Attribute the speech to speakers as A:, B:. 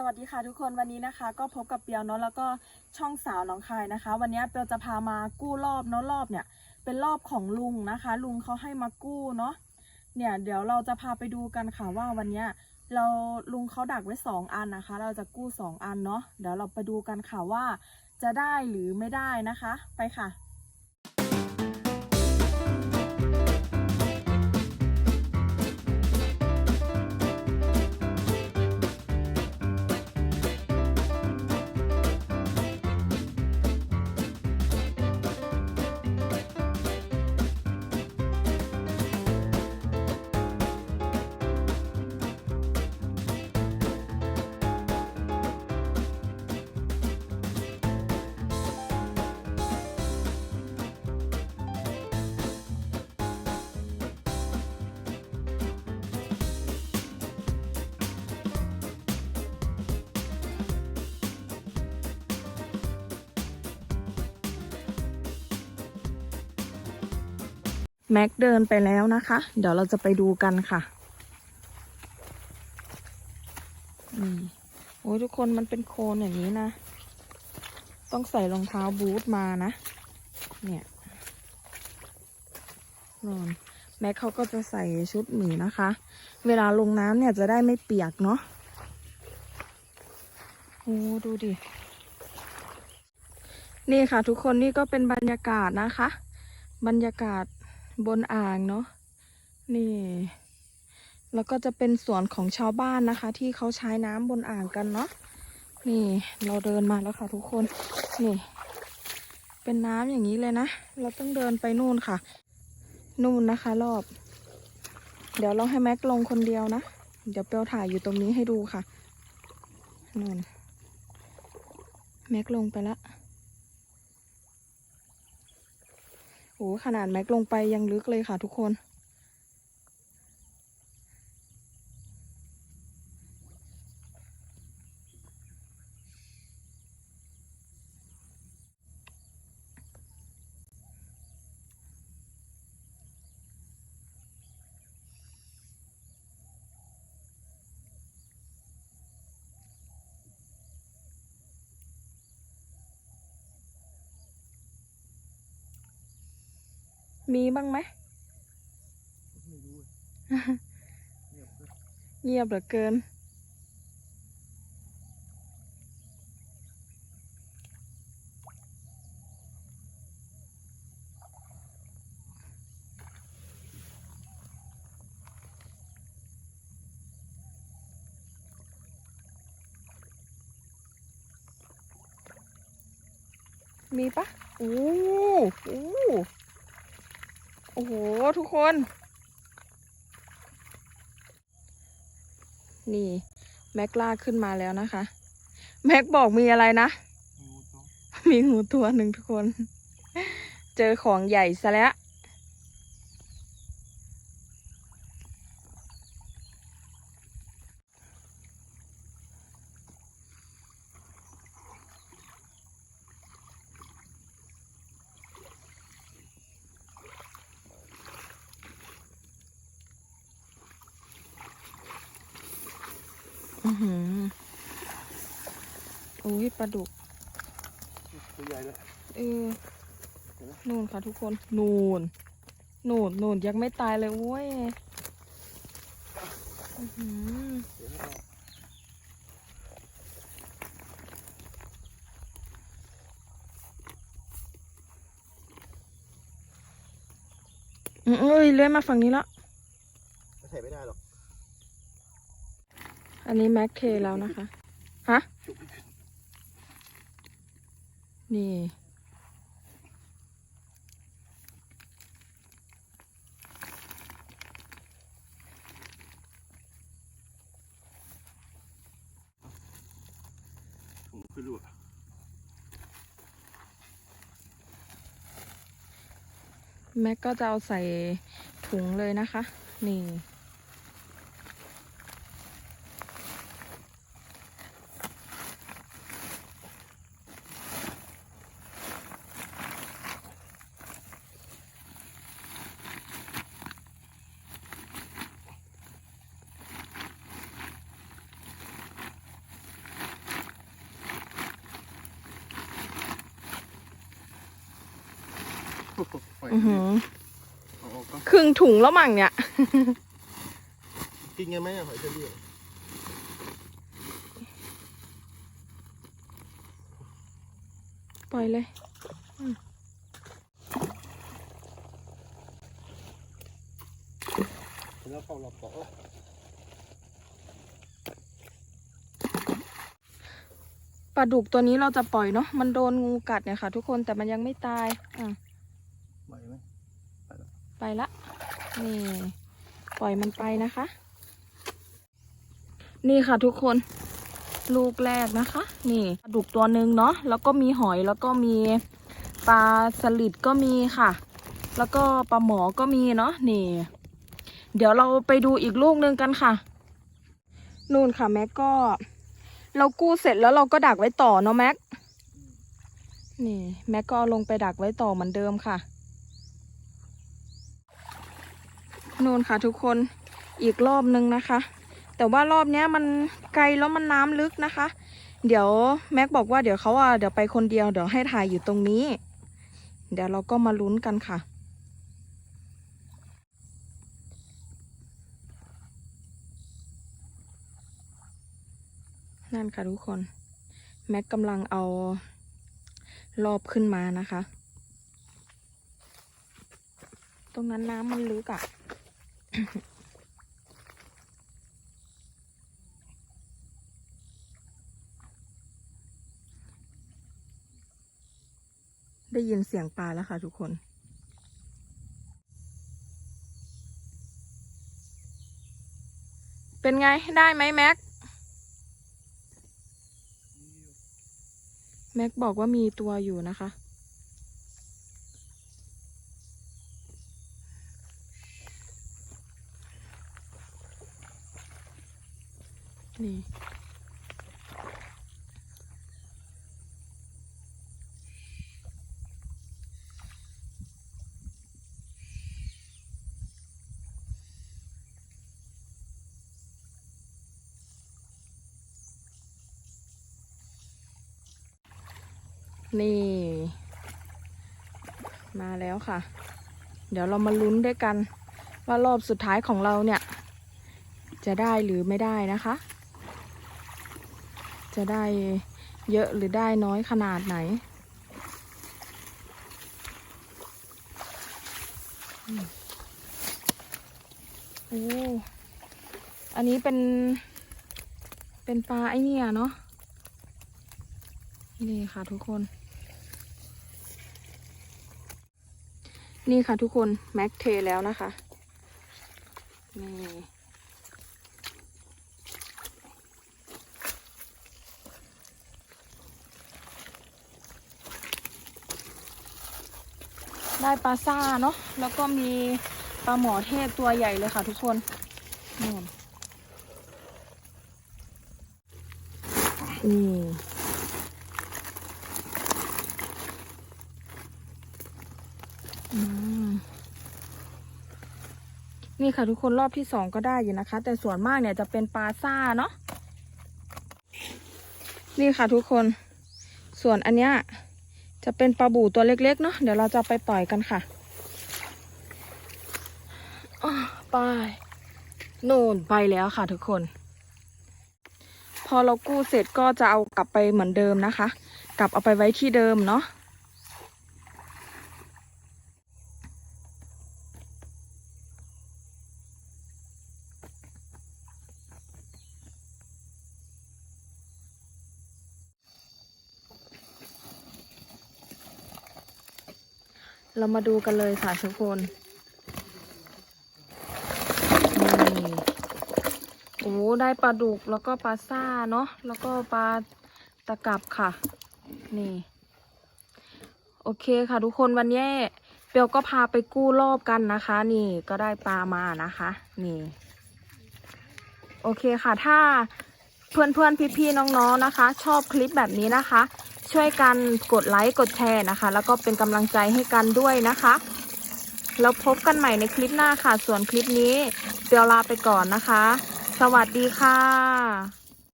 A: สวัสดีค่ะทุกคนวันนี้นะคะ ก็พบกับเปียวเนาะแล้วก็ช่องสาวหน้องคายนะคะ วันนี้เปียวจะพามากู้รอบเนาะรอบเนี่ย เป็นรอบของลุงนะคะ ลุงเขาให้มากู้เนาะเนี่ยเดี๋ยวเราจะพาไปดูกันค่ะว่าวันนี้เราลุงเขาดักไว้สองอันนะคะ เราจะกู้สองอันเนาะเดี๋ยวเราไปดูกันค่ะว่าจะได้หรือไม่ได้นะคะ ไปค่ะ แม็กเดินไปแล้วนะคะ เดี๋ยวเราจะไปดูกันค่ะนี่โอ้ยทุกคนมันเป็นโคลนอย่างนี้นะ ต้องใส่รองเท้าบูทมานะ เนี่ยนอนแม็กเขาก็จะใส่ชุดหมีนะคะ เวลาลงน้ำเนี่ยจะได้ไม่เปียกเนาะโอ้ดูดิ นี่ค่ะทุกคนนี่ก็เป็นบรรยากาศนะคะ บรรยากาศ บนอ่างเนาะนี่ แล้วก็จะเป็นสวนของชาวบ้านนะคะ ที่เขาใช้น้ำบนอ่างกันเนาะนี่เราเดินมาแล้วค่ะทุกคนนี่ เป็นน้ำอย่างนี้เลยนะ เราต้องเดินไปนู่นค่ะ นู่นนะคะ รอบ เดี๋ยวเราให้แม็กลงคนเดียวนะ เดี๋ยวเปียวถ่ายอยู่ตรงนี้ให้ดูค่ะนู่นแม็กลงไปละ โอ้ขนาดแม็กลงไปยังลึกเลยค่ะทุกคน มีบ้างไหม
B: ไม่รู้อะเงียบเลย
A: เงียบเหลือเกิน มีปะโอ้โหโอ้โห ทุกคน นี่ แม็กลากขึ้นมาแล้วนะคะ แม็กบอกมีอะไรนะ
B: งูตัว
A: มีงูตัวหนึ่งทุกคน เจอของใหญ่ซะแล้ว อือหือโอ้ยปลาดุก
B: ตัวใหญ่เลย
A: เออนู่นค่ะทุกคนนู่นนู่นนู่นยังไม่ตายเลยโว้ยอื้อหือ
B: เดี๋ยวให้เอา
A: อืมเอ้ยเลื่อนมาฝั่งนี้แล้ว
B: ใส่ไม่ได้หรอก
A: อันนี้แม็กเคแล้วนะคะ ฮะ
B: ชุบไม่ขึ้น
A: นี่
B: ผมขึ้นรู้อะ
A: แม็กก็จะเอาใส่ถุงเลยนะคะ นี่
B: อย
A: อือหือ
B: เอาออกก็
A: ครึ่งถุงแล้วมั้งเนี่ย
B: กินกันไหมอะหอยเชอรี่อะ
A: ปล่อยเลย
B: แล้วเข้าหลับเกาะ
A: ปลาดุกตัวนี้เราจะปล่อยเนาะมันโดนงูกัดเนี่ยค่ะ ทุกคนแต่มันยังไม่ตายอะ
B: ไหวไหม
A: ไปละ นี่ ปล่อยมันไปนะคะ นี่ค่ะทุกคน ลูกแรกนะคะ นี่ปลาดุกตัวหนึ่งเนาะแล้วก็มีหอยแล้วก็มีปลาสลิดก็มีค่ะ แล้วก็ปลาหมอก็มีเนาะนี่ เดี๋ยวเราไปดูอีกลูกหนึ่งกันค่ะ นู่นค่ะแม็กก็ เรากู้เสร็จแล้วเราก็ดักไว้ต่อเนาะแม็กนี่แม็กก็ลงไปดักไว้ต่อเหมือนเดิมค่ะ นู่นค่ะทุกคนอีกรอบนึงนะคะ แต่ว่ารอบเนี้ยมันไกลแล้วมันน้ำลึกนะคะ เดี๋ยวแม็กบอกว่าเดี๋ยวเขาอะเดี๋ยวไปคนเดียวเดี๋ยวให้ถ่ายอยู่ตรงนี้ เดี๋ยวเราก็มาลุ้นกันค่ะนั่นค่ะทุกคน แม็กกำลังเอารอบขึ้นมานะคะ ตรงนั้นน้ำมันลึกอะ่ะ ได้ยินเสียงปลาแล้วค่ะทุกคน เป็นไง ได้ไหมแม็ก แม็กบอกว่ามีตัวอยู่นะคะ นี่นี่ มาแล้วค่ะ เดี๋ยวเรามาลุ้นด้วยกัน ว่ารอบสุดท้ายของเราเนี่ย จะได้หรือไม่ได้นะคะ จะได้เยอะหรือได้น้อยขนาดไหน โอ้ อันนี้เป็น เป็นปลาไอเนี่ยเนาะ นี่ค่ะทุกคน นี่ค่ะทุกคน แม็กเทแล้วนะคะ นี่ ได้ปลาซ่าเนาะแล้วก็มีปลาหมอเทศตัวใหญ่เลยค่ะทุกคนนู่นนี่นี่ค่ะทุกคนรอบที่สองก็ได้อยู่นะคะ แต่ส่วนมากเนี่ยจะเป็นปลาซ่าเนาะนี่ค่ะทุกคนส่วนอันเนี้ย จะเป็นปลาบู่ตัวเล็กๆเนาะเดี๋ยวเราจะไปปล่อยกันค่ะไปโน่นไปแล้วค่ะทุกคน พอเรากู้เสร็จก็จะเอากลับไปเหมือนเดิมนะคะ กลับเอาไปไว้ที่เดิมเนาะ มาดูกันเลยค่ะทุกคนนี่โอ้ได้ปลาดุกแล้วก็ปลาซ่าเนาะแล้วก็ปลาตะกับค่ะ นี่ โอเคค่ะทุกคนวันนี้เปียวก็พาไปกู้รอบกันนะคะ นี่ก็ได้ปลามานะคะ นี่ โอเคค่ะถ้าเพื่อนเพื่อนพี่พี่ๆน้องๆนะคะ ชอบคลิปแบบนี้นะคะ ช่วยกันกดไลค์กดแชร์นะคะ แล้วก็เป็นกำลังใจให้กันด้วยนะคะ แล้วพบกันใหม่ในคลิปหน้าค่ะ ส่วนคลิปนี้เดี๋ยวลาไปก่อนนะคะ สวัสดีค่ะ